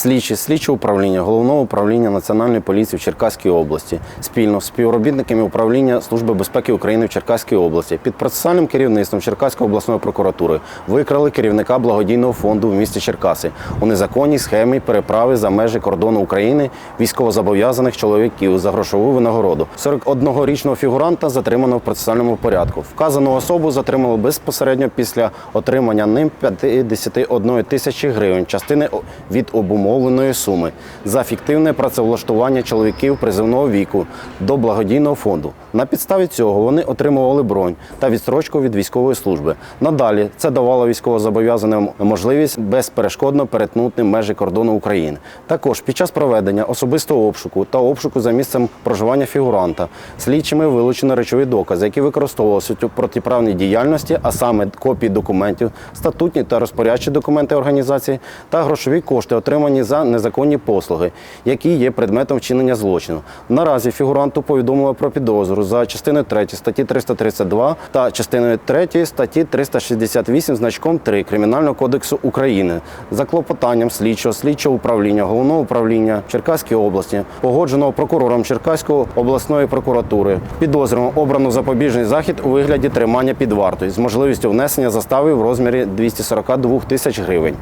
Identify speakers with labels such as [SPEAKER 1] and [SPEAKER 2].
[SPEAKER 1] слідчі слідчого управління головного управління Національної поліції в Черкаській області спільно з співробітниками управління Служби безпеки України в Черкаській області під процесуальним керівництвом Черкаської обласної прокуратури викрали керівника благодійного фонду в місті Черкаси у незаконній схемі переправи за межі кордону України військовозобов'язаних чоловіків за грошову винагороду. 41-річного фігуранта затримано в процесуальному порядку. Вказану особу затримали безпосередньо після отримання ним 51 тисячі гривень, частини від обумовленої суми за фіктивне працевлаштування чоловіків призивного віку до благодійного фонду. На підставі цього вони отримували бронь та відстрочку від військової служби. Надалі це давало військовозобов'язаним можливість безперешкодно перетнути межі кордону України. Також під час проведення особистого обшуку та обшуку за місцем проживання фігуранта слідчими вилучено речові докази, які використовувалися у протиправній діяльності, а саме копії документів, статутні та розпорядчі документи організації та грошові кошти, отримані за незаконні послуги, які є предметом вчинення злочину. Наразі фігуранту повідомили про підозру за частиною 3 статті 332 та частиною 3 статті 368 значком 3 Кримінального кодексу України за клопотанням слідчого слідчого управління головного управління Черкаської області, погодженого прокурором Черкаської обласної прокуратури. Підозрювано обрано запобіжний захід у вигляді тримання під вартою з можливістю внесення застави в розмірі 242 тисяч гривень.